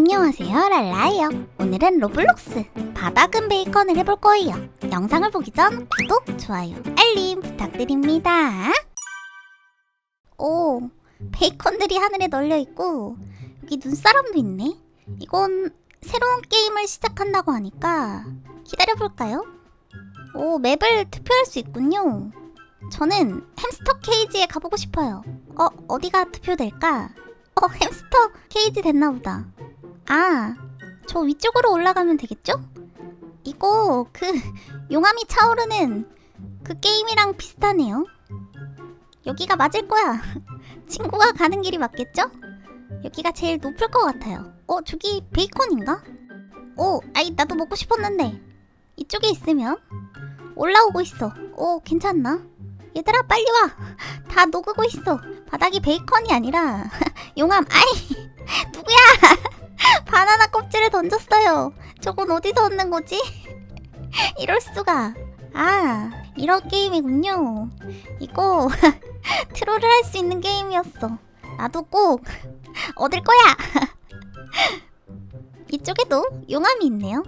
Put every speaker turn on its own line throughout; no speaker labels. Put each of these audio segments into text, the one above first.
안녕하세요 랄라예요. 오늘은 로블록스 바닥은 베이컨을 해볼 거예요. 영상을 보기 전 구독, 좋아요, 알림 부탁드립니다. 오 베이컨들이 하늘에 널려있고 여기 눈사람도 있네. 이건 새로운 게임을 시작한다고 하니까 기다려볼까요? 오 맵을 투표할 수 있군요. 저는 햄스터 케이지에 가보고 싶어요. 어 어디가 투표될까? 어 햄스터 케이지 됐나보다 아, 저 위쪽으로 올라가면 되겠죠? 이거 그 용암이 차오르는 그 게임이랑 비슷하네요. 여기가 맞을 거야. 친구가 가는 길이 맞겠죠? 여기가 제일 높을 것 같아요. 어, 저기 베이컨인가? 오, 아이 나도 먹고 싶었는데 이쪽에 있으면 올라오고 있어. 오, 괜찮나? 얘들아 빨리 와. 다 녹고 있어. 바닥이 베이컨이 아니라 용암. 아이 누구야? 바나나 껍질을 던졌어요. 저건 어디서 얻는 거지? 이럴 수가. 아, 이런 게임이군요. 이거 트롤을 할 수 있는 게임이었어. 나도 꼭 얻을 거야. 이쪽에도 용암이 있네요.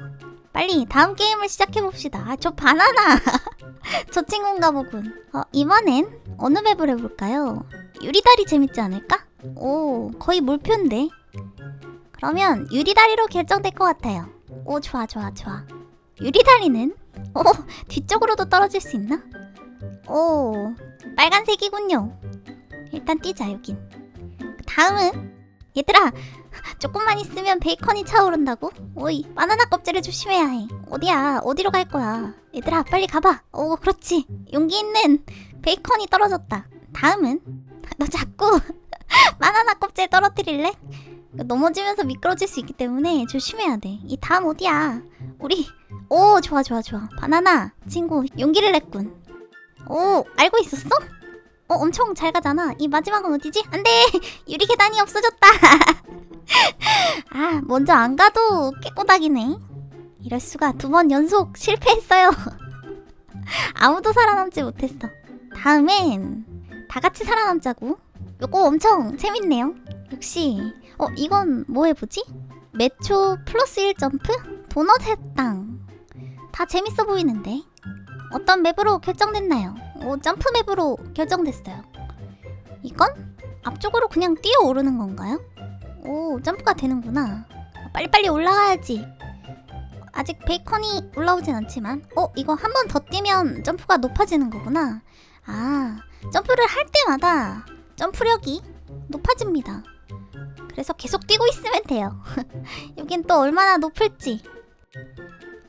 빨리 다음 게임을 시작해 봅시다. 아, 저 바나나. 저 친구인가 보군. 어, 이번엔 어느 맵을 해볼까요? 유리다리 재밌지 않을까? 오, 거의 물표인데. 그러면 유리다리로 결정될 것 같아요. 오 좋아 좋아 좋아. 유리다리는 오 뒤쪽으로도 떨어질 수 있나? 오 빨간색이군요. 일단 뛰자 여긴. 다음은 얘들아 조금만 있으면 베이컨이 차오른다고? 오이 바나나 껍질을 조심해야 해. 어디야 어디로 갈 거야? 얘들아 빨리 가봐. 오 그렇지 용기 있는 베이컨이 떨어졌다. 다음은 너 자꾸 바나나 껍질 떨어뜨릴래? 넘어지면서 미끄러질 수 있기 때문에 조심해야 돼. 이 다음 어디야? 우리 오 좋아 좋아 좋아. 바나나 친구 용기를 냈군. 오 알고 있었어? 어 엄청 잘 가잖아. 이 마지막은 어디지? 안돼 유리 계단이 없어졌다. 아 먼저 안 가도 깨꼬닥이네. 이럴 수가 두 번 연속 실패했어요. 아무도 살아남지 못했어. 다음엔 다 같이 살아남자고. 요거 엄청 재밌네요. 역시 어 이건 뭐 해보지? 매초 플러스 1 점프? 도넛 해당 다 재밌어 보이는데 어떤 맵으로 결정됐나요? 오 점프 맵으로 결정됐어요 이건? 앞쪽으로 그냥 뛰어 오르는 건가요? 오 점프가 되는구나 빨리빨리 올라가야지 아직 베이컨이 올라오진 않지만 어 이거 한 번 더 뛰면 점프가 높아지는 거구나 아 점프를 할 때마다 점프력이 높아집니다 그래서 계속 뛰고 있으면 돼요. 여긴 또 얼마나 높을지.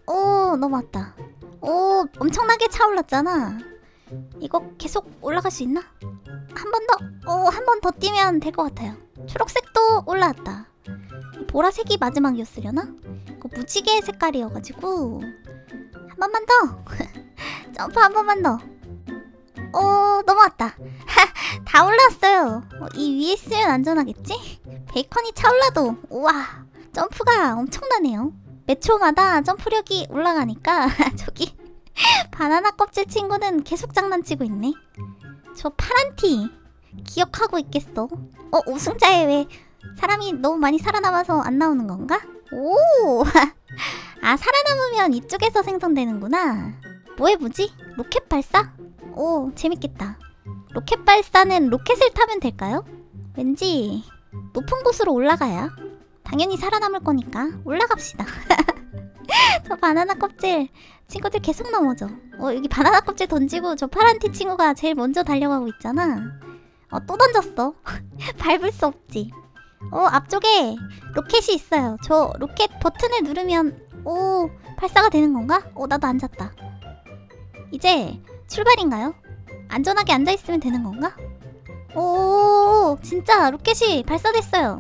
오, 넘어왔다. 오, 엄청나게 차올랐잖아. 이거 계속 올라갈 수 있나? 한 번 더, 오, 한 번 더 뛰면 될 것 같아요. 초록색도 올라왔다. 이 보라색이 마지막이었으려나? 이거 무지개 색깔이어가지고 한 번만 더. 점프 한 번만 더. 오, 넘어왔다. 다 올라왔어요. 어, 이 위에 있으면 안전하겠지? 베이컨이 차올라도 우와 점프가 엄청나네요. 몇 초마다 점프력이 올라가니까 저기 바나나 껍질 친구는 계속 장난치고 있네. 저 파란 티 기억하고 있겠어. 어 우승자에 왜 사람이 너무 많이 살아남아서 안 나오는 건가? 오, 아 살아남으면 이쪽에서 생성되는구나. 뭐 해보지? 로켓 발사? 오 재밌겠다. 로켓 발사는 로켓을 타면 될까요? 왠지 높은 곳으로 올라가야 당연히 살아남을 거니까 올라갑시다. 저 바나나 껍질 친구들 계속 넘어져. 어 여기 바나나 껍질 던지고 저 파란 티 친구가 제일 먼저 달려가고 있잖아. 어 또 던졌어. 밟을 수 없지. 어 앞쪽에 로켓이 있어요. 저 로켓 버튼을 누르면 오 발사가 되는 건가? 어 나도 앉았다. 이제 출발인가요? 안전하게 앉아 있으면 되는 건가? 오, 진짜 로켓이 발사됐어요.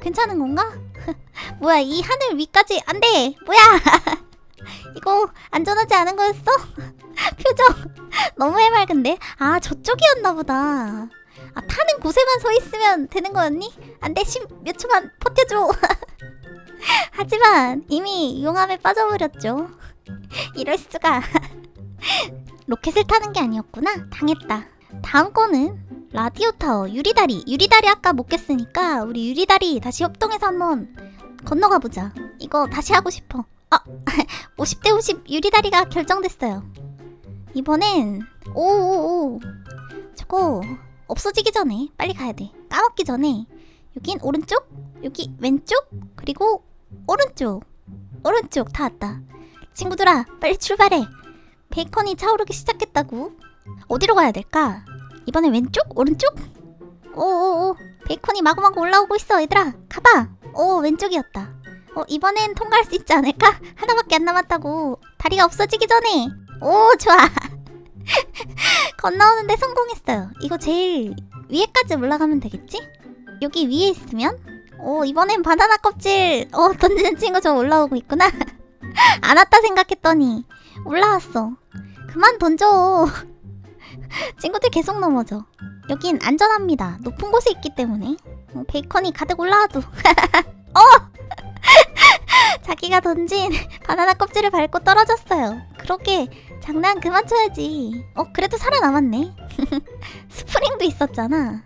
괜찮은 건가? 뭐야, 이 하늘 위까지 안 돼. 뭐야? 이거 안전하지 않은 거였어? 표정 너무 해맑은데? 아, 저쪽이었나 보다. 아, 타는 곳에만 서 있으면 되는 거였니? 안 돼, 몇 초만 버텨줘. 하지만 이미 용암에 빠져버렸죠. 이럴 수가. 로켓을 타는 게 아니었구나. 당했다. 다음 거는 라디오 타워 유리다리. 유리다리 아까 못 깼으니까 우리 유리다리 다시 협동해서 한번 건너가 보자. 이거 다시 하고 싶어. 아, 50대 50 유리다리가 결정됐어요. 이번엔 오오오 저거 없어지기 전에 빨리 가야 돼. 까먹기 전에 여긴 오른쪽, 여기 왼쪽, 그리고 오른쪽, 오른쪽 다 왔다. 친구들아, 빨리 출발해. 베이컨이 차오르기 시작했다고. 어디로 가야 될까? 이번엔 왼쪽, 오른쪽? 오오오, 베이컨이 마구마구 올라오고 있어, 얘들아. 가봐. 오, 왼쪽이었다. 어, 이번엔 통과할 수 있지 않을까? 하나밖에 안 남았다고. 다리가 없어지기 전에. 오, 좋아. 건너오는데 성공했어요. 이거 제일 위에까지 올라가면 되겠지? 여기 위에 있으면? 오, 이번엔 바나나 껍질. 어, 던지는 친구 저 올라오고 있구나. 안 왔다 생각했더니 올라왔어. 그만 던져. 친구들 계속 넘어져. 여긴 안전합니다. 높은 곳에 있기 때문에. 어, 베이컨이 가득 올라와도. 어! 자기가 던진 바나나 껍질을 밟고 떨어졌어요. 그렇게 장난 그만 쳐야지. 어, 그래도 살아남았네. 스프링도 있었잖아.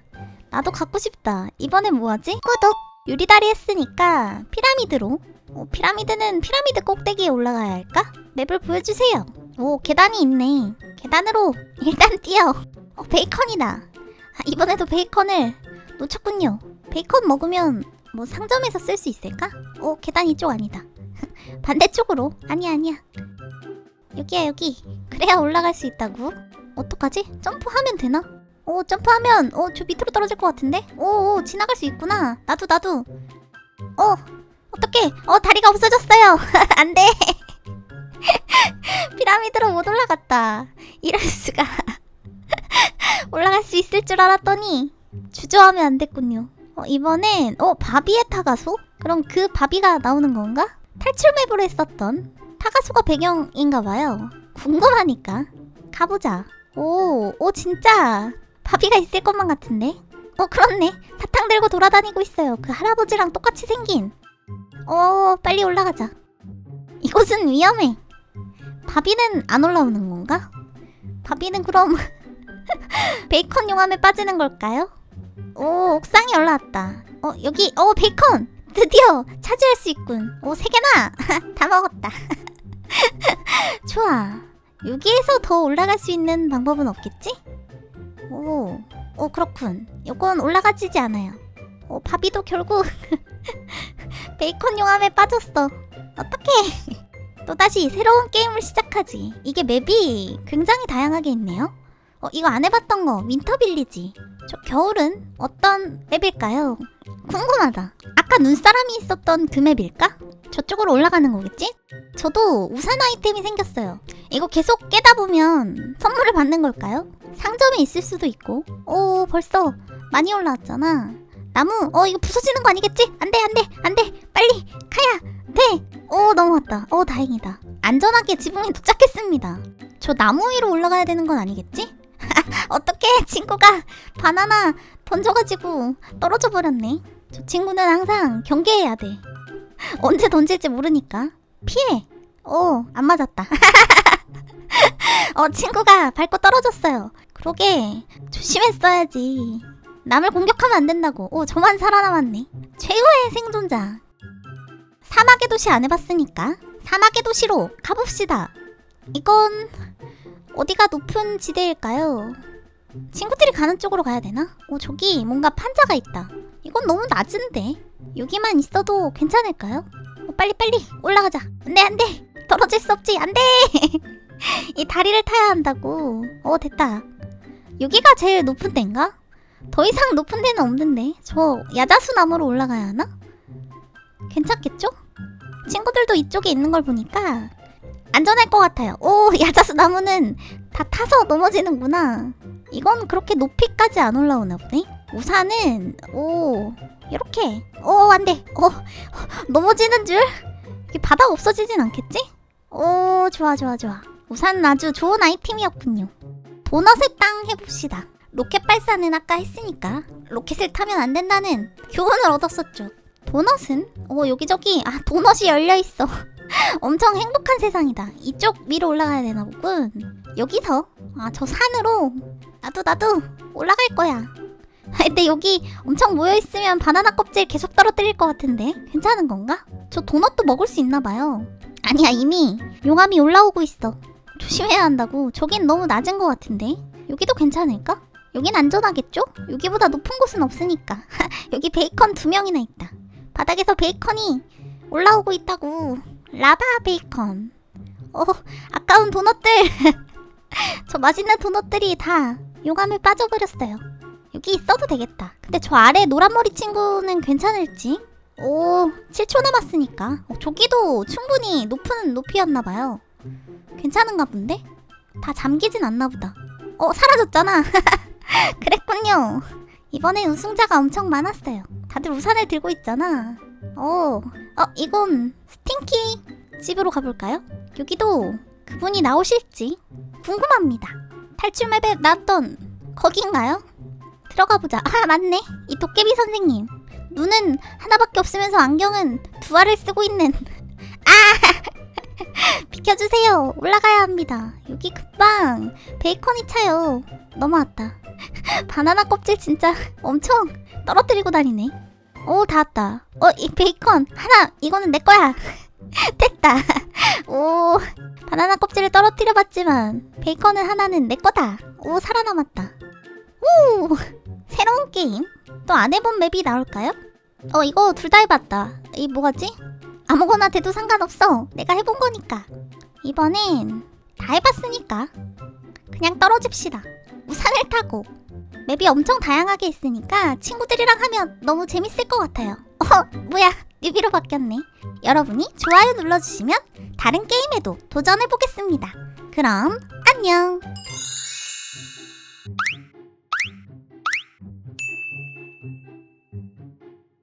나도 갖고 싶다. 이번엔 뭐하지? 구독! 유리다리 했으니까 피라미드로. 어, 피라미드는 피라미드 꼭대기에 올라가야 할까? 맵을 보여주세요. 오, 계단이 있네. 계단으로 일단 뛰어. 어, 베이컨이다. 아, 이번에도 베이컨을 놓쳤군요. 베이컨 먹으면 뭐 상점에서 쓸 수 있을까? 오, 계단 이쪽 아니다. 반대쪽으로. 아니야, 아니야. 여기야, 여기. 그래야 올라갈 수 있다고. 어떡하지? 점프하면 되나? 오, 점프하면, 어, 저 밑으로 떨어질 것 같은데? 오, 오, 지나갈 수 있구나. 나도, 나도. 어, 어떡해. 어, 다리가 없어졌어요. 안 돼. 피라미드로 못 올라갔다. 이럴 수가. 올라갈 수 있을 줄 알았더니, 주저하면 안 됐군요. 어, 이번엔, 어, 바비의 타가소? 그럼 그 바비가 나오는 건가? 탈출 맵으로 했었던 타가소가 배경인가 봐요. 궁금하니까. 가보자. 오, 오, 진짜. 바비가 있을 것만 같은데? 어, 그렇네. 사탕 들고 돌아다니고 있어요. 그 할아버지랑 똑같이 생긴. 어, 빨리 올라가자. 이곳은 위험해. 바비는 안 올라오는 건가? 바비는 그럼 베이컨 용암에 빠지는 걸까요? 오, 옥상에 올라왔다. 어, 여기, 어, 베이컨! 드디어 차지할 수 있군. 오, 세 개나! 다 먹었다. 좋아. 여기에서 더 올라갈 수 있는 방법은 없겠지? 오, 오, 그렇군. 요건 올라가지지 않아요. 오, 바비도 결국 베이컨 용암에 빠졌어. 어떡해. 또다시 새로운 게임을 시작하지. 이게 맵이 굉장히 다양하게 있네요. 어, 이거 안 해봤던 거, 윈터빌리지. 저 겨울은 어떤 맵일까요? 궁금하다. 아까 눈사람이 있었던 그 맵일까? 저쪽으로 올라가는 거겠지? 저도 우산 아이템이 생겼어요. 이거 계속 깨다 보면 선물을 받는 걸까요? 상점에 있을 수도 있고. 오, 벌써 많이 올라왔잖아. 나무, 어, 이거 부서지는 거 아니겠지? 안 돼, 안 돼, 안 돼. 빨리 가야 돼. 오, 넘어갔다. 오, 다행이다. 안전하게 지붕에 도착했습니다. 저 나무 위로 올라가야 되는 건 아니겠지? 어떻게 친구가 바나나 던져가지고 떨어져 버렸네. 저 친구는 항상 경계해야 돼. 언제 던질지 모르니까 피해. 오, 안 맞았다. 어, 친구가 밟고 떨어졌어요. 그러게 조심했어야지. 남을 공격하면 안 된다고. 오, 저만 살아남았네. 최고의 생존자. 사막의 도시 안 해봤으니까 사막의 도시로 가봅시다. 이건 어디가 높은 지대일까요? 친구들이 가는 쪽으로 가야 되나? 오, 저기 뭔가 판자가 있다. 이건 너무 낮은데. 여기만 있어도 괜찮을까요? 어, 빨리 빨리 올라가자. 안 돼 안 돼 떨어질 수 없지 안 돼. 이 다리를 타야 한다고. 어 됐다. 여기가 제일 높은 데인가? 더 이상 높은 데는 없는데. 저 야자수 나무로 올라가야 하나? 괜찮겠죠? 친구들도 이쪽에 있는 걸 보니까 안전할 것 같아요. 오, 야자수 나무는 다 타서 넘어지는구나. 이건 그렇게 높이까지 안 올라오나 보네. 우산은 오 이렇게 오 안돼 어 넘어지는 줄 이게 바닥 없어지진 않겠지? 오 좋아 좋아 좋아 우산은 아주 좋은 아이템이었군요. 도넛의 땅 해봅시다. 로켓 발사는 아까 했으니까 로켓을 타면 안 된다는 교훈을 얻었었죠. 도넛은 오 여기저기 아 도넛이 열려 있어. 엄청 행복한 세상이다. 이쪽 위로 올라가야 되나 보군. 여기서 아 저 산으로 나도 나도 올라갈 거야. 근데 여기 엄청 모여있으면 바나나 껍질 계속 떨어뜨릴 것 같은데 괜찮은 건가? 저 도넛도 먹을 수 있나 봐요 아니야 이미 용암이 올라오고 있어 조심해야 한다고 저긴 너무 낮은 것 같은데 여기도 괜찮을까? 여긴 안전하겠죠? 여기보다 높은 곳은 없으니까 여기 베이컨 두 명이나 있다 바닥에서 베이컨이 올라오고 있다고 라바 베이컨 어 아까운 도넛들 저 맛있는 도넛들이 다 용암에 빠져버렸어요 여기 있어도 되겠다. 근데 저 아래 노란머리 친구는 괜찮을지? 오, 7초 남았으니까. 어, 저기도 충분히 높은 높이였나봐요. 괜찮은가 본데? 다 잠기진 않나 보다. 어, 사라졌잖아. 그랬군요. 이번엔 우승자가 엄청 많았어요. 다들 우산을 들고 있잖아. 어, 어, 이건 스팅키 집으로 가볼까요? 여기도 그분이 나오실지 궁금합니다. 탈출 맵에 나왔던 거긴가요? 들어가 보자. 아, 맞네. 이 도깨비 선생님. 눈은 하나밖에 없으면서 안경은 두 알을 쓰고 있는. 아! 비켜주세요. 올라가야 합니다. 여기 금방 베이컨이 차요. 넘어왔다. 바나나 껍질 진짜 엄청 떨어뜨리고 다니네. 오, 다 왔다. 어, 이 베이컨 하나. 이거는 내 거야. 됐다. 오, 바나나 껍질을 떨어뜨려 봤지만 베이컨은 하나는 내 거다. 오, 살아남았다. 오, 새로운 게임? 또 안 해본 맵이 나올까요? 어 이거 둘 다 해봤다 이 뭐가지? 아무거나 돼도 상관없어. 내가 해본 거니까. 이번엔 다 해봤으니까. 그냥 떨어집시다. 우산을 타고. 맵이 엄청 다양하게 있으니까 친구들이랑 하면 너무 재밌을 것 같아요. 어 뭐야. 뉴비로 바뀌었네. 여러분이 좋아요 눌러주시면 다른 게임에도 도전해보겠습니다. 그럼 안녕